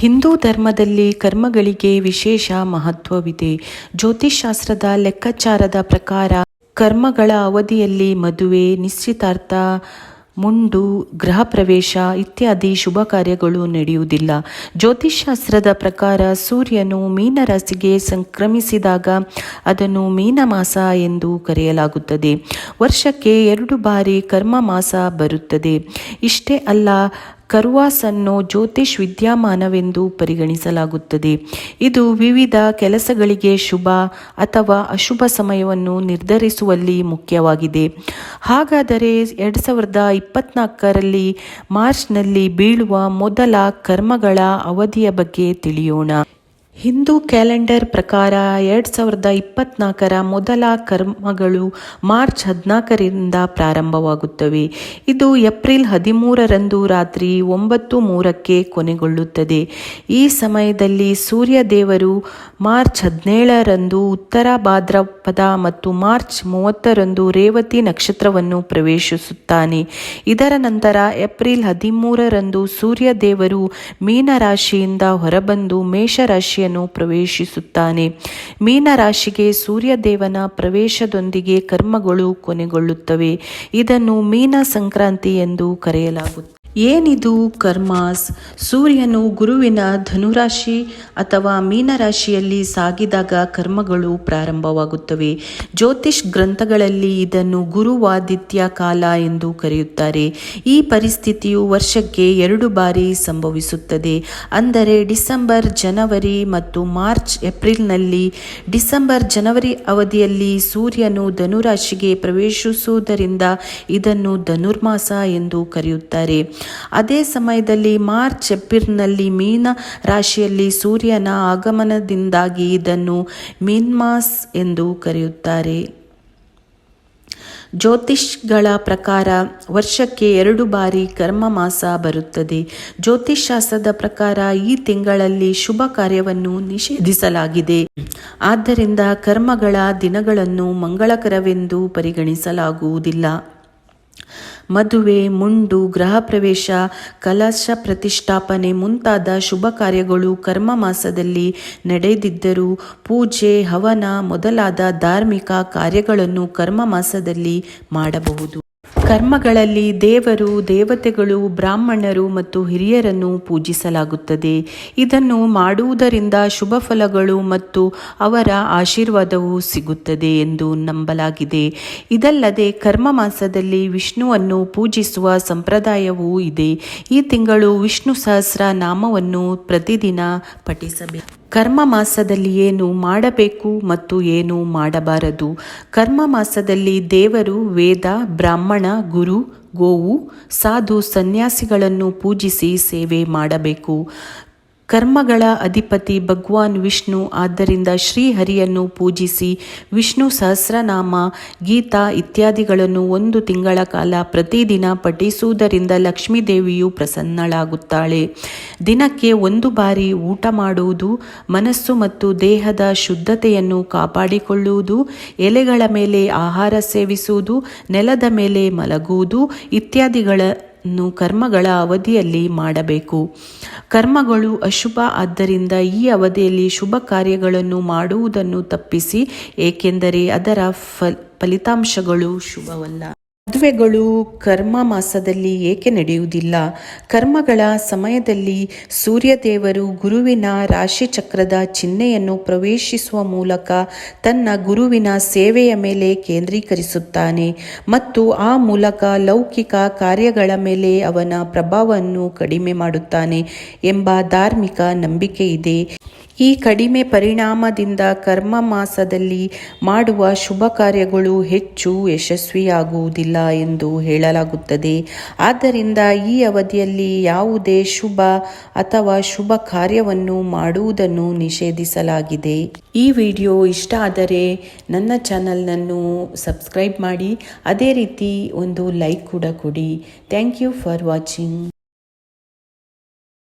ಹಿಂದೂ ಧರ್ಮದಲ್ಲಿ ಕರ್ಮಗಳಿಗೆ ವಿಶೇಷ ಮಹತ್ವವಿದೆ. ಜ್ಯೋತಿಷಾಸ್ತ್ರದ ಲೆಕ್ಕಾಚಾರದ ಪ್ರಕಾರ ಕರ್ಮಗಳ ಅವಧಿಯಲ್ಲಿ ಮದುವೆ, ನಿಶ್ಚಿತಾರ್ಥ, ಮುಂಡು, ಗೃಹ ಪ್ರವೇಶ ಇತ್ಯಾದಿ ಶುಭ ಕಾರ್ಯಗಳು ನಡೆಯುವುದಿಲ್ಲ. ಜ್ಯೋತಿಷಾಸ್ತ್ರದ ಪ್ರಕಾರ ಸೂರ್ಯನು ಮೀನರಾಶಿಗೆ ಸಂಕ್ರಮಿಸಿದಾಗ ಅದನ್ನು ಮೀನ ಮಾಸ ಎಂದು ಕರೆಯಲಾಗುತ್ತದೆ. ವರ್ಷಕ್ಕೆ ಎರಡು ಬಾರಿ ಕರ್ಮ ಮಾಸ ಬರುತ್ತದೆ. ಇಷ್ಟೇ ಅಲ್ಲ ಕರ್ವಾಸನ್ನು ಜ್ಯೋತಿಷ್ ವಿದ್ಯಾಮಾನವೆಂದು ಪರಿಗಣಿಸಲಾಗುತ್ತದೆ. ಇದು ವಿವಿಧ ಕೆಲಸಗಳಿಗೆ ಶುಭ ಅಥವಾ ಅಶುಭ ಸಮಯವನ್ನು ನಿರ್ಧರಿಸುವಲ್ಲಿ ಮುಖ್ಯವಾಗಿದೆ. ಹಾಗಾದರೆ ಎರಡು ಸಾವಿರದ ಇಪ್ಪತ್ನಾಲ್ಕರಲ್ಲಿ ಮಾರ್ಚ್ನಲ್ಲಿ ಬೀಳುವ ಮೊದಲ ಕರ್ಮಗಳ ಅವಧಿಯ ಬಗ್ಗೆ ತಿಳಿಯೋಣ. ಹಿಂದೂ ಕ್ಯಾಲೆಂಡರ್ ಪ್ರಕಾರ ಎರಡು ಸಾವಿರದ ಇಪ್ಪತ್ನಾಲ್ಕರ ಮೊದಲ ಕರ್ಮಗಳು ಮಾರ್ಚ್ ಹದಿನಾಲ್ಕರಿಂದ ಪ್ರಾರಂಭವಾಗುತ್ತವೆ. ಇದು ಏಪ್ರಿಲ್ ಹದಿಮೂರರಂದು ರಾತ್ರಿ ಒಂಬತ್ತು ಮೂರಕ್ಕೆ ಕೊನೆಗೊಳ್ಳುತ್ತದೆ. ಈ ಸಮಯದಲ್ಲಿ ಸೂರ್ಯ ದೇವರು ಮಾರ್ಚ್ ಹದಿನೇಳರಂದು ಉತ್ತರ ಭಾದ್ರಪದ ಮತ್ತು ಮಾರ್ಚ್ ಮೂವತ್ತರಂದು ರೇವತಿ ನಕ್ಷತ್ರವನ್ನು ಪ್ರವೇಶಿಸುತ್ತಾನೆ. ಇದರ ನಂತರ ಏಪ್ರಿಲ್ ಹದಿಮೂರರಂದು ಸೂರ್ಯ ದೇವರು ಮೀನರಾಶಿಯಿಂದ ಹೊರಬಂದು ಮೇಷರಾಶಿಯ ಪ್ರವೇಶಿಸುತ್ತಾನೆ. ಮೀನರಾಶಿಗೆ ಸೂರ್ಯದೇವನ ಪ್ರವೇಶದೊಂದಿಗೆ ಕರ್ಮಗಳು ಕೊನೆಗೊಳ್ಳುತ್ತವೆ. ಇದನ್ನು ಮೀನ ಸಂಕ್ರಾಂತಿ ಎಂದು ಕರೆಯಲಾಗುತ್ತದೆ. ಏನಿದು ಕರ್ಮಾಸ್? ಸೂರ್ಯನು ಗುರುವಿನ ಧನುರಾಶಿ ಅಥವಾ ಮೀನರಾಶಿಯಲ್ಲಿ ಸಾಗಿದಾಗ ಕರ್ಮಗಳು ಪ್ರಾರಂಭವಾಗುತ್ತವೆ. ಜ್ಯೋತಿಷ್ ಗ್ರಂಥಗಳಲ್ಲಿ ಇದನ್ನು ಗುರುವಾದಿತ್ಯ ಕಾಲ ಎಂದು ಕರೆಯುತ್ತಾರೆ. ಈ ಪರಿಸ್ಥಿತಿಯು ವರ್ಷಕ್ಕೆ ಎರಡು ಬಾರಿ ಸಂಭವಿಸುತ್ತದೆ. ಅಂದರೆ ಡಿಸೆಂಬರ್, ಜನವರಿ ಮತ್ತು ಮಾರ್ಚ್, ಏಪ್ರಿಲ್ನಲ್ಲಿ. ಡಿಸೆಂಬರ್, ಜನವರಿ ಅವಧಿಯಲ್ಲಿ ಸೂರ್ಯನು ಧನುರಾಶಿಗೆ ಪ್ರವೇಶಿಸುವುದರಿಂದ ಇದನ್ನು ಧನುರ್ಮಾಸ ಎಂದು ಕರೆಯುತ್ತಾರೆ. ಅದೇ ಸಮಯದಲ್ಲಿ ಮಾರ್ಚ್ ಏಪ್ರಿಲ್ನಲ್ಲಿ ಮೀನ ರಾಶಿಯಲ್ಲಿ ಸೂರ್ಯನ ಆಗಮನದಿಂದಾಗಿ ಇದನ್ನು ಮೀನ್ಮಾಸ್ ಎಂದು ಕರೆಯುತ್ತಾರೆ. ಜ್ಯೋತಿಷ್ಗಳ ಪ್ರಕಾರ ವರ್ಷಕ್ಕೆ ಎರಡು ಬಾರಿ ಕರ್ಮ ಮಾಸ ಬರುತ್ತದೆ. ಜ್ಯೋತಿಷ್ಶಾಸ್ತ್ರದ ಪ್ರಕಾರ ಈ ತಿಂಗಳಲ್ಲಿ ಶುಭ ಕಾರ್ಯವನ್ನು ನಿಷೇಧಿಸಲಾಗಿದೆ. ಆದ್ದರಿಂದ ಕರ್ಮಗಳ ದಿನಗಳನ್ನು ಮಂಗಳಕರವೆಂದು ಪರಿಗಣಿಸಲಾಗುವುದಿಲ್ಲ. ಮದುವೆ, ಮುಂಡು ಗೃಹ ಪ್ರವೇಶ ಕಲಶ ಪ್ರತಿಷ್ಠಾಪನೆ ಮುಂತಾದ ಶುಭ ಕಾರ್ಯಗಳು ಕರ್ಮ ಮಾಸದಲ್ಲಿ ನಡೆದಿದ್ದರೂ ಪೂಜೆ, ಹವನ ಮೊದಲಾದ ಧಾರ್ಮಿಕ ಕಾರ್ಯಗಳನ್ನು ಕರ್ಮ ಮಾಸದಲ್ಲಿ ಮಾಡಬಹುದು. ಕರ್ಮಗಳಲ್ಲಿ ದೇವರು, ದೇವತೆಗಳು, ಬ್ರಾಹ್ಮಣರು ಮತ್ತು ಹಿರಿಯರನ್ನು ಪೂಜಿಸಲಾಗುತ್ತದೆ. ಇದನ್ನು ಮಾಡುವುದರಿಂದ ಶುಭ ಫಲಗಳು ಮತ್ತು ಅವರ ಆಶೀರ್ವಾದವು ಸಿಗುತ್ತದೆ ಎಂದು ನಂಬಲಾಗಿದೆ. ಇದಲ್ಲದೆ ಕರ್ಮ ಮಾಸದಲ್ಲಿ ವಿಷ್ಣುವನ್ನು ಪೂಜಿಸುವ ಸಂಪ್ರದಾಯವೂ ಇದೆ. ಈ ತಿಂಗಳು ವಿಷ್ಣು ಸಹಸ್ರ ನಾಮವನ್ನು ಪ್ರತಿದಿನ ಪಠಿಸಬೇಕು. ಕರ್ಮ ಮಾಸದಲ್ಲಿ ಏನು ಮಾಡಬೇಕು ಮತ್ತು ಏನು ಮಾಡಬಾರದು? ಕರ್ಮ ಮಾಸದಲ್ಲಿ ದೇವರು, ವೇದ, ಬ್ರಾಹ್ಮಣ, ಗುರು, ಗೋವು, ಸಾಧು ಸನ್ಯಾಸಿಗಳನ್ನು ಪೂಜಿಸಿ ಸೇವೆ ಮಾಡಬೇಕು. ಕರ್ಮಗಳ ಅಧಿಪತಿ ಭಗವಾನ್ ವಿಷ್ಣು. ಆದ್ದರಿಂದ ಶ್ರೀಹರಿಯನ್ನು ಪೂಜಿಸಿ ವಿಷ್ಣು ಸಹಸ್ರನಾಮ, ಗೀತಾ ಇತ್ಯಾದಿಗಳನ್ನು ಒಂದು ತಿಂಗಳ ಕಾಲ ಪ್ರತಿದಿನ ಪಠಿಸುವುದರಿಂದ ಲಕ್ಷ್ಮೀದೇವಿಯು ಪ್ರಸನ್ನಳಾಗುತ್ತಾಳೆ. ದಿನಕ್ಕೆ ಒಂದು ಬಾರಿ ಊಟ ಮಾಡುವುದು, ಮನಸ್ಸು ಮತ್ತು ದೇಹದ ಶುದ್ಧತೆಯನ್ನು ಕಾಪಾಡಿಕೊಳ್ಳುವುದು, ಎಲೆಗಳ ಮೇಲೆ ಆಹಾರ ಸೇವಿಸುವುದು, ನೆಲದ ಮೇಲೆ ಮಲಗುವುದು ಇತ್ಯಾದಿಗಳ ಕರ್ಮಗಳ ಅವಧಿಯಲ್ಲಿ ಮಾಡಬೇಕು. ಕರ್ಮಗಳು ಅಶುಭ, ಆದ್ದರಿಂದ ಈ ಅವಧಿಯಲ್ಲಿ ಶುಭ ಕಾರ್ಯಗಳನ್ನು ಮಾಡುವುದನ್ನು ತಪ್ಪಿಸಿ, ಏಕೆಂದರೆ ಅದರ ಫಲಿತಾಂಶಗಳು ಶುಭವಲ್ಲ. ಮದುವೆಗಳು ಕರ್ಮ ಮಾಸದಲ್ಲಿ ಏಕೆ ನಡೆಯುವುದಿಲ್ಲ? ಕರ್ಮಗಳ ಸಮಯದಲ್ಲಿ ಸೂರ್ಯದೇವರು ಗುರುವಿನ ರಾಶಿಚಕ್ರದ ಚಿಹ್ನೆಯನ್ನು ಪ್ರವೇಶಿಸುವ ಮೂಲಕ ತನ್ನ ಗುರುವಿನ ಸೇವೆಯ ಮೇಲೆ ಕೇಂದ್ರೀಕರಿಸುತ್ತಾನೆ ಮತ್ತು ಆ ಮೂಲಕ ಲೌಕಿಕ ಕಾರ್ಯಗಳ ಮೇಲೆ ಅವನ ಪ್ರಭಾವವನ್ನು ಕಡಿಮೆ ಮಾಡುತ್ತಾನೆ ಎಂಬ ಧಾರ್ಮಿಕ ನಂಬಿಕೆ ಇದೆ. ಈ ಕಡಿಮೆ ಪರಿಣಾಮದಿಂದ ಕರ್ಮ ಮಾಸದಲ್ಲಿ ಮಾಡುವ ಶುಭ ಕಾರ್ಯಗಳು ಹೆಚ್ಚು ಯಶಸ್ವಿಯಾಗುವುದಿಲ್ಲ ಎಂದು ಹೇಳಲಾಗುತ್ತದೆ. ಆದ್ದರಿಂದ ಈ ಅವಧಿಯಲ್ಲಿ ಯಾವುದೇ ಶುಭ ಅಥವಾ ಶುಭ ಕಾರ್ಯವನ್ನು ಮಾಡುವುದನ್ನು ನಿಷೇಧಿಸಲಾಗಿದೆ. ಈ ವಿಡಿಯೋ ಇಷ್ಟ ಆದರೆ ನನ್ನ ಚಾನಲ್ನನ್ನು ಸಬ್ಸ್ಕ್ರೈಬ್ ಮಾಡಿ, ಅದೇ ರೀತಿ ಒಂದು ಲೈಕ್ ಕೂಡ ಕೊಡಿ. Thank you for watching.